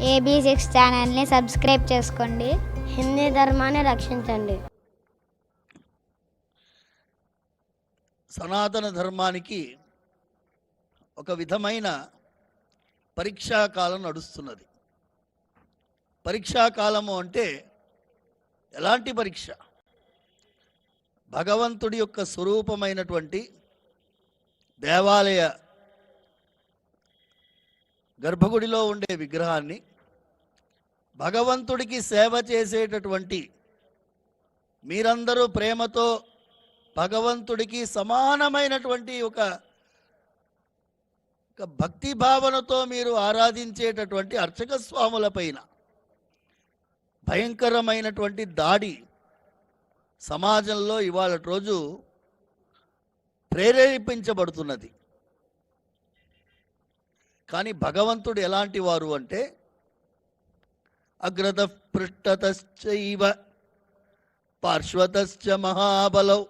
AB six ఛానల్ని subscribe చేసుకోండి. హిందీ ధర్మాన్ని రక్షించండి. సనాతన ధర్మానికి ఒక విధమైన పరీక్షా కాలం నడుస్తున్నది. పరీక్షా కాలము అంటే ఎలాంటి పరీక్ష? భగవంతుడి యొక్క స్వరూపమైనటువంటి దేవాలయ గర్భగుడిలో ఉండే విగ్రహాన్ని భగవంతుడికి సేవ చేసేటటువంటి మీరందరూ ప్రేమతో భగవంతుడికి సమానమైనటువంటి ఒక ఒక భక్తి భావనతో మీరు ఆరాధించేటటువంటి అర్చక స్వాముల పైన భయంకరమైనటువంటి దాడి సమాజంలో ఇవాళ రోజు ప్రేరేపించబడుతున్నది. కానీ భగవంతుడు ఎలాంటి వారు అంటే అగ్రత పృష్ఠతశ్చైవ పార్శ్వతశ్చ మహాబలౌ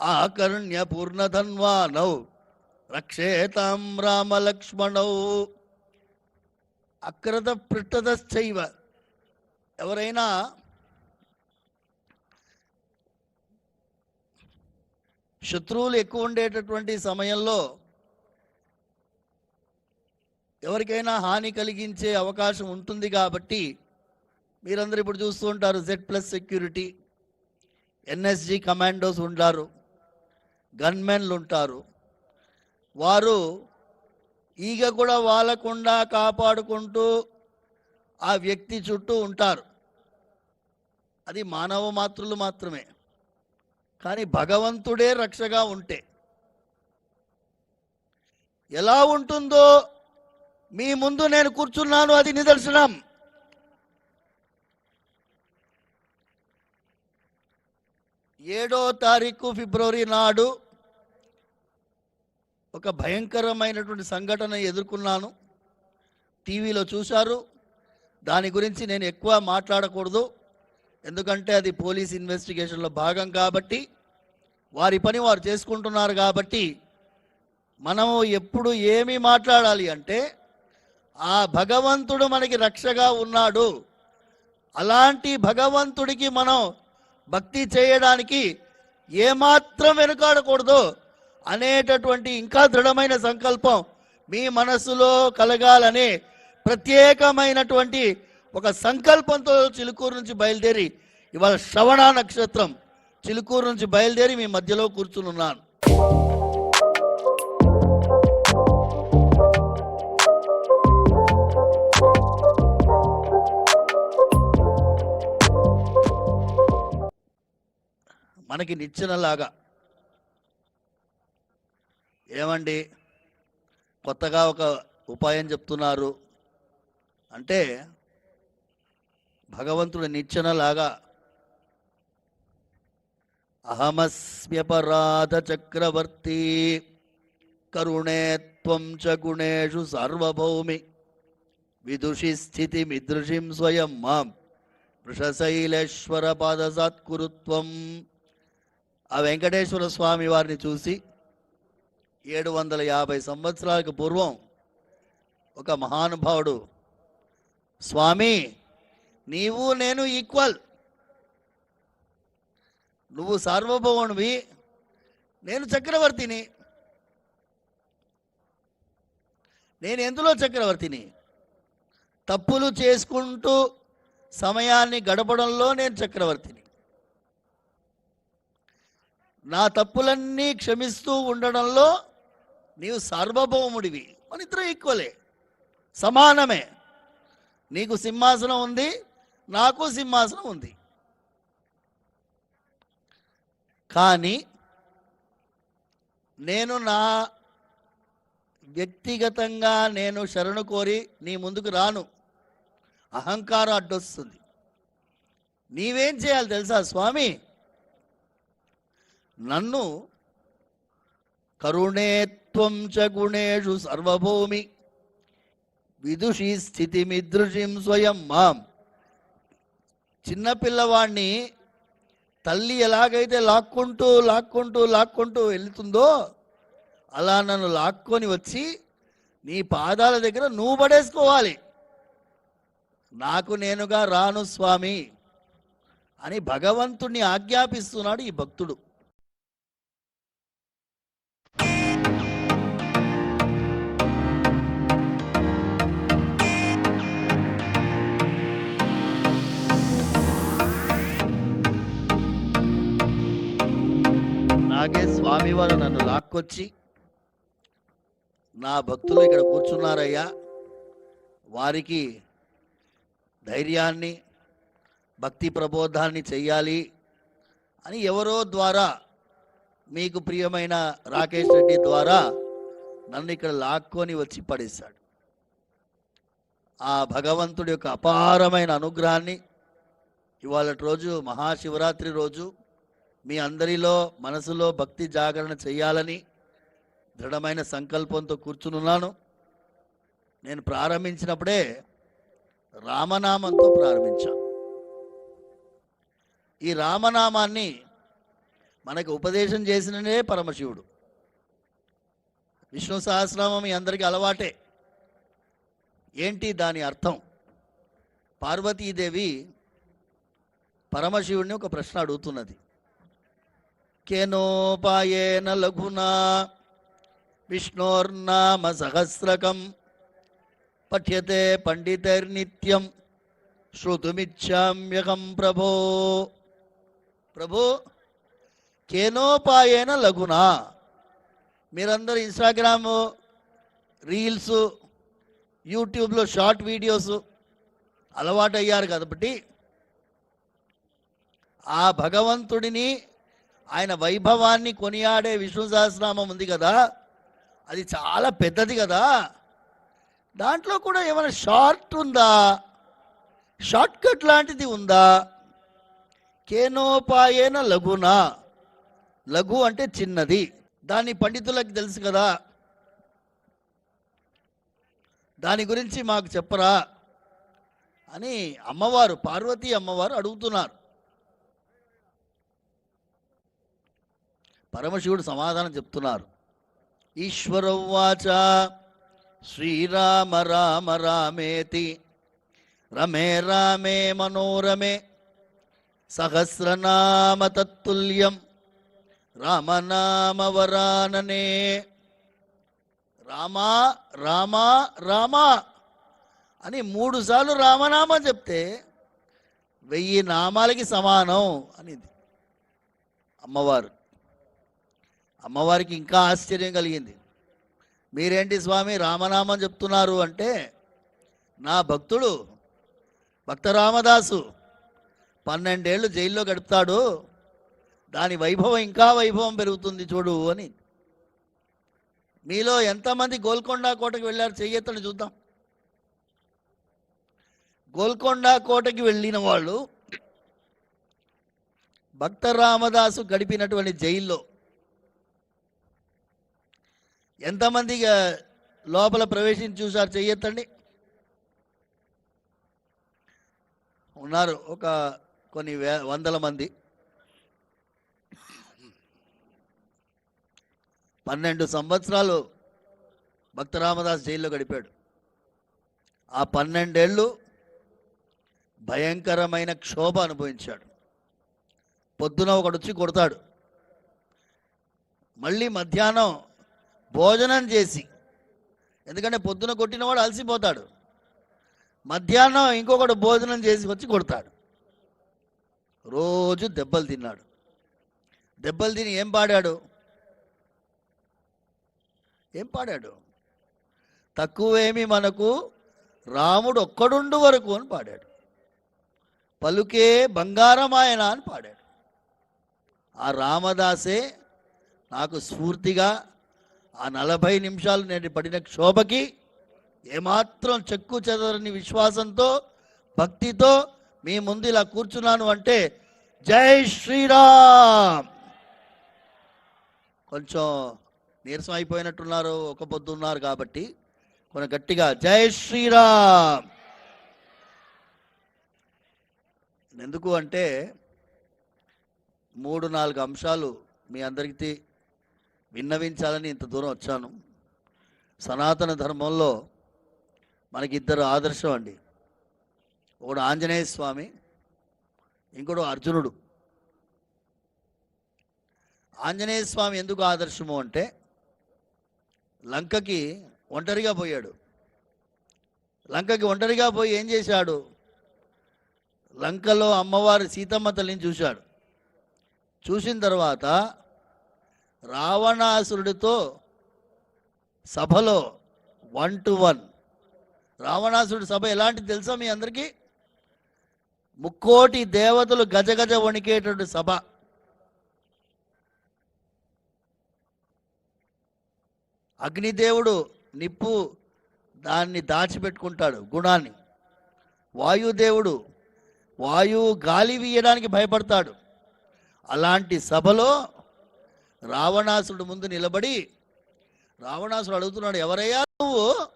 ఆకర్ణ్య పూర్ణధన్వానౌ రక్షేతాం రామలక్ష్మణౌ అక్రత పృష్టతశ్చైవ ఎవరైనా శత్రువులు ఎక్కువ ఉండేటటువంటి సమయంలో ఎవరికైనా హాని కలిగించే అవకాశం ఉంటుంది కాబట్టి మీరందరూ ఇప్పుడు చూస్తూ ఉంటారు Z plus security NSG commandos ఉంటారు గన్మెన్లు ఉంటారు. వారు ఈగ కూడా వాలకుండా కాపాడుకుంటూ ఆ వ్యక్తి చుట్టూ ఉంటారు. అది మానవ మాతృలు మాత్రమే కానీ భగవంతుడే రక్షగా ఉంటే ఎలా ఉంటుందో మీ ముందు నేను కూర్చున్నాను అది నిదర్శనం ఏడో తారీఖు ఫిబ్రవరి నాడు ఒక భయంకరమైనటువంటి సంఘటన ఎదుర్కొన్నాను. టీవీలో చూశారు. దాని గురించి నేను ఎక్కువ మాట్లాడకూడదు. ఎందుకంటే అది పోలీస్ ఇన్వెస్టిగేషన్లో భాగం కాబట్టి వారి పని వారు చేసుకుంటున్నారు కాబట్టి మనము ఎప్పుడు ఏమి మాట్లాడాలి అంటే ఆ భగవంతుడు మనకి రక్షగా ఉన్నాడు. అలాంటి భగవంతుడికి మనం భక్తి చేయడానికి ఏమాత్రం వెనుకాడకూడదు. అనేటటువంటి ఇంకా దృఢమైన సంకల్పం మీ మనస్సులో కలగాలని ప్రత్యేకమైనటువంటి ఒక సంకల్పంతో చిలుకూరు నుంచి బయలుదేరి ఇవాళ శ్రవణ నక్షత్రం చిలుకూరు నుంచి బయలుదేరి మీ మధ్యలో కూర్చుని మనకి నిచ్చెనలాగా. ఏమండి? కొత్తగా ఒక ఉపాయం చెప్తున్నారు. అంటే భగవంతుడు నిచ్చెనలాగా అహమస్మ్యపరాధ చక్రవర్తి కరుణేత్వం చ గుణేషు సార్వభౌమి విదుషి స్థితి మిదృషిం స్వయం మాం వృషశైలేశ్వర పాదసాత్కురుత్వం ఆ వెంకటేశ్వర స్వామి వారిని చూసి ఏడు వందల యాభై సంవత్సరాలకు పూర్వం ఒక మహానుభావుడు స్వామి నీవు నేను ఈక్వల్. నువ్వు సార్వభౌమునివి నేను చక్రవర్తిని. నేను ఎందులో చక్రవర్తిని? తప్పులు చేసుకుంటూ సమయాన్ని గడపడంలో నేను చక్రవర్తిని. నా తప్పులన్నీ క్షమిస్తూ ఉండడంలో నీవు సార్వభౌముడివి. మన ఇద్దరం ఈక్వలే సమానమే. నీకు సింహాసనం ఉంది నాకు సింహాసనం ఉంది. కానీ నేను నా వ్యక్తిగతంగా నేను శరణు కోరి నీ ముందుకు రాను. అహంకారం అడ్డొస్తుంది. నీవేం చేయాలి తెలుసా స్వామి? నన్ను కరుణేత్వం చ గుణేషు సర్వభూమి విదుషి స్థితిమిదృశిం స్వయం మాం. చిన్నపిల్లవాణ్ణి తల్లి ఎలాగైతే లాక్కుంటూ లాక్కుంటూ లాక్కుంటూ వెళ్తుందో అలా నన్ను లాక్కొని వచ్చి నీ పాదాల దగ్గర నువ్వు పడేసుకోవాలి. నాకు నేనుగా రాను స్వామి అని భగవంతుణ్ణి ఆజ్ఞాపిస్తున్నాడు ఈ భక్తుడు. నాగే స్వామివారు నన్ను లాక్కొచ్చి నా భక్తులు ఇక్కడ కూర్చున్నారయ్యా. వారికి ధైర్యాన్ని భక్తి ప్రబోధాన్ని చెయ్యాలి అని ఎవరో ద్వారా మీకు ప్రియమైన రాకేష్ రెడ్డి ద్వారా నన్ను ఇక్కడ లాక్కొని వచ్చి పడేశాడు. ఆ భగవంతుడి యొక్క అపారమైన అనుగ్రహాన్ని ఇవాళ రోజు మహాశివరాత్రి రోజు మీ అందరిలో మనసులో భక్తి జాగరణ చేయాలని దృఢమైన సంకల్పంతో కూర్చునున్నాను. నేను ప్రారంభించినప్పుడే రామనామంతో ప్రారంభించాను ఈ రామనామాన్ని మనకు ఉపదేశం చేసిననే పరమశివుడు. విష్ణు సహస్రనామం మీ అందరికీ అలవాటే. ఏంటి దాని అర్థం? పార్వతీదేవి పరమశివుడిని ఒక ప్రశ్న అడుగుతున్నది. కేనోపాయేన లఘునా విష్ణోర్నామ సహస్రకం పఠ్యతే పండితైర్నిత్యం శ్రుతుమిచ్చామ్యకం ప్రభో ప్రభు కేనోపాయేన లఘునా మీరందరూ ఇన్స్టాగ్రామ్ రీల్స్ యూట్యూబ్లో షార్ట్ వీడియోస్ అలవాటయ్యారు కాబట్టి ఆ భగవంతుడిని ఆయన వైభవాన్ని కొనియాడే విష్ణు సహస్రనామం ఉంది కదా అది చాలా పెద్దది కదా. దాంట్లో కూడా ఏమైనా షార్ట్ ఉందా? షార్ట్ కట్ లాంటిది ఉందా? కేనోపాయేన లఘునా. లఘు అంటే చిన్నది. దాని పండితులకు తెలుసు కదా. దాని గురించి మాకు చెప్పరా అని అమ్మవారు పార్వతీ అమ్మవారు అడుగుతున్నారు. పరమశివుడు సమాధానం చెప్తున్నారు. ఈశ్వరవాచ శ్రీరామ రామ రామేతి రమే రామే మనోరమే సహస్రనామ తత్తుల్యం రామనామ వరాననే రామా రామా రామా అని మూడుసార్లు రామనామం చెప్తే వెయ్యి నామాలకి సమానం అనేది. అమ్మవారు. అమ్మవారికి ఇంకా ఆశ్చర్యం కలిగింది. మీరేంటి స్వామి రామనామం చెప్తున్నారు అంటే నా భక్తుడు భక్త రామదాసు పన్నెండేళ్ళు జైల్లో గడుపుతాడు దాని వైభవం ఇంకా వైభవం పెరుగుతుంది చూడు అని. మీలో ఎంతమంది గోల్కొండ కోటకి వెళ్ళారు చెయ్యెత్తని చూద్దాం. గోల్కొండ కోటకి వెళ్ళిన వాళ్ళు భక్త రామదాసు గడిపినటువంటి జైల్లో ఎంతమంది లోపల ప్రవేశించి చూసారు చెయ్యెత్తండి ఉన్నారు ఒక కొన్ని వే వందల మంది. పన్నెండు సంవత్సరాలు భక్తరామదాస్ జైల్లో గడిపాడు. ఆ పన్నెండేళ్ళు భయంకరమైన క్షోభ అనుభవించాడు. పొద్దున ఒకడు వచ్చి కొడతాడు. మళ్ళీ మధ్యాహ్నం భోజనం చేసి. ఎందుకంటే పొద్దున కొట్టినవాడు అలసిపోతాడు. మధ్యాహ్నం ఇంకొకడు భోజనం చేసి వచ్చి కొడతాడు. రోజు దెబ్బలు తిన్నాడు. దెబ్బలు తిని ఏం పాడాడు? ఏం పాడాడు? తక్కువేమి మనకు రాముడు ఒక్కడుండు వరకు అని పాడాడు. పలుకే బంగారం ఆయన అని పాడాడు. ఆ రామదాసే నాకు స్ఫూర్తిగా ఆ నలభై నిమిషాలు నేను పడిన క్షోభకి ఏమాత్రం చెక్కు చెదరని విశ్వాసంతో భక్తితో మీ ముందు ఇలా కూర్చున్నాను అంటే జై శ్రీరామ్. కొంచెం నీరసం అయిపోయినట్టున్నారు ఒక పొద్దు ఉన్నారు కాబట్టి కొంచెం గట్టిగా జై శ్రీరామ్. ఎందుకు అంటే మూడు నాలుగు అంశాలు మీ అందరికీ విన్నవించాలని ఇంత దూరం వచ్చాను. సనాతన ధర్మంలో మనకి ఇద్దరు ఆదర్శం అండి. ఒకడు ఆంజనేయ స్వామి ఇంకోడు అర్జునుడు. ఆంజనేయ స్వామి ఎందుకు ఆదర్శము అంటే లంకకి ఒంటరిగా పోయాడు. లంకకి ఒంటరిగా పోయి ఏం చేశాడు? లంకలో అమ్మవారి సీతమ్మ తల్లిని చూశాడు. చూసిన తర్వాత రావణాసురుడితో సభలో వన్ టు వన్ రావణాసురుడి సభ ఎలాంటి తెలుసా మీ అందరికీ? ముక్కోటి దేవతలు గజగజ వణికేటువంటి సభ. అగ్నిదేవుడు నిప్పు దాన్ని దాచిపెట్టుకుంటాడు గుణాన్ని. వాయుదేవుడు వాయువు గాలి వీయడానికి భయపడతాడు. అలాంటి సభలో రావణాసురుడు ముందు నిలబడి రావణాసుడు అడుగుతున్నాడు ఎవరయ్యా నువ్వు?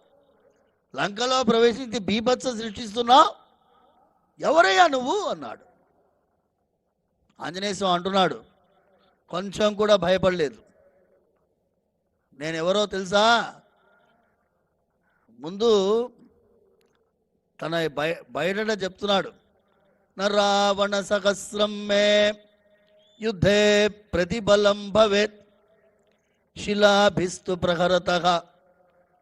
లంకలో ప్రవేశించి బీభత్స సృష్టిస్తున్నావు? ఎవరయ్యా నువ్వు? అన్నాడు. ఆంజనేయ స్వామి అంటున్నాడు కొంచెం కూడా భయపడలేదు. నేను ఎవరో తెలుసా? ముందు తన బయ బయట చెప్తున్నాడు న రావణ సహస్రం మే యుద్ధే ప్రతిబలం భవేత్. శిలాభిస్తు ప్రహరత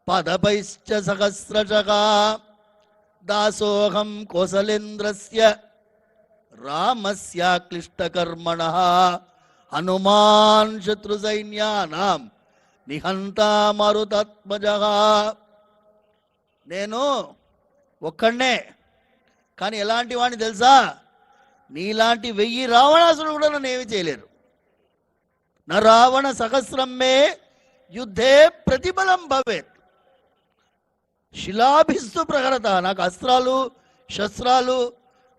పదపైశ్చ సహస్రశः. దాసోహం కోసలేంద్రస్య రామస్క్లిష్టకర్మణ హనుమాన్ శత్రు సైన్యానాం నిహంతా మరుతత్మజ నేను ఒక్కడే కానీ ఎలాంటి వాడిని తెలుసా? నీలాంటి వెయ్యి రావణాసుడు కూడా నన్ను ఏమి చేయలేరు. నా రావణ సహస్రమే యుద్ధే ప్రతిఫలం భవేత్. శిలాభిస్తు ప్రహరత నాకు అస్త్రాలు శస్త్రాలు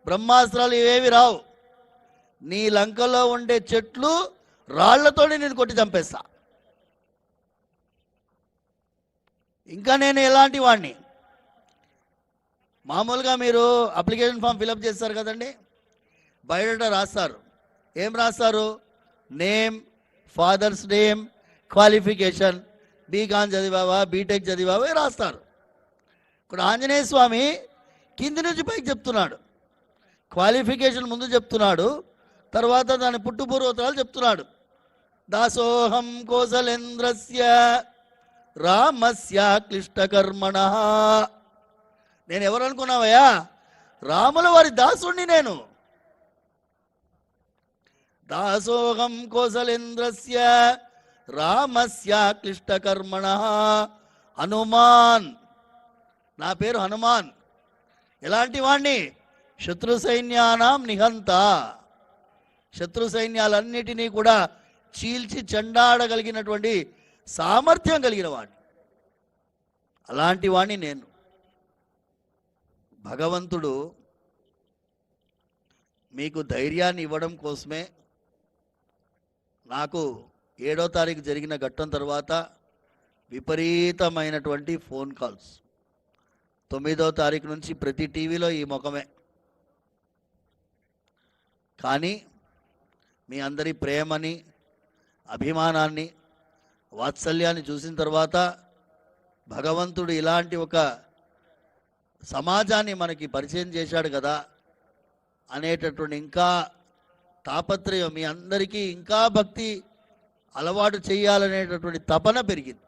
బ్రహ్మాస్త్రాలు ఇవేవి రావు. నీ లంకలో ఉండే చెట్లు రాళ్ళతోనే నేను కొట్టి చంపేస్తా. ఇంకా నేను ఎలాంటి వాడిని మామూలుగా మీరు అప్లికేషన్ ఫామ్ ఫిలప్ చేస్తారు కదండి. బయోడేటా రాస్తారు. ఏం రాస్తారు? Name father's name qualification BCom చదివావా BTech చదివావా రాస్తారు. ఇప్పుడు ఆంజనేయ స్వామి కింది నుంచి పైకి చెప్తున్నాడు. క్వాలిఫికేషన్ ముందు చెప్తున్నాడు. తర్వాత దాని పుట్టుపూర్వోత్తరాలు చెప్తున్నాడు. దాసోహం కోసలేంద్రస్య రామస్య క్లిష్టకర్మణ. నేను ఎవరు అనుకున్నావయ్యా రాముల వారి దాసుణ్ణి నేను. దాసోహం కోసలేంద్రస్య రామస్య క్లిష్టకర్మణ. హనుమాన్. నా పేరు హనుమాన్. ఎలాంటి వాణ్ణి? శత్రు సైన్యానాం నిహంత. శత్రు సైన్యాలన్నిటినీ కూడా చీల్చి చెండాడగలిగినటువంటి సామర్థ్యం కలిగిన వాణ్ణి. అలాంటి వాణ్ణి నేను. భగవంతుడు మీకు ధైర్యాన్ని ఇవ్వడం కోసమే నాకు ఏడో తారీఖు జరిగిన ఘట్టం తర్వాత విపరీతమైనటువంటి ఫోన్ కాల్స్. తొమ్మిదో తారీఖు నుంచి ప్రతి టీవీలో ఈ ముఖమే. కానీ మీ అందరి ప్రేమని అభిమానాన్ని వాత్సల్యాన్ని చూసిన తర్వాత భగవంతుడు ఇలాంటి ఒక సమాజాన్ని మనకి పరిచయం చేశాడు కదా అనేటటువంటి ఇంకా తాపత్రయం మీ అందరికీ ఇంకా భక్తి అలవాటు చేయాలనేటటువంటి తపన పెరిగింది.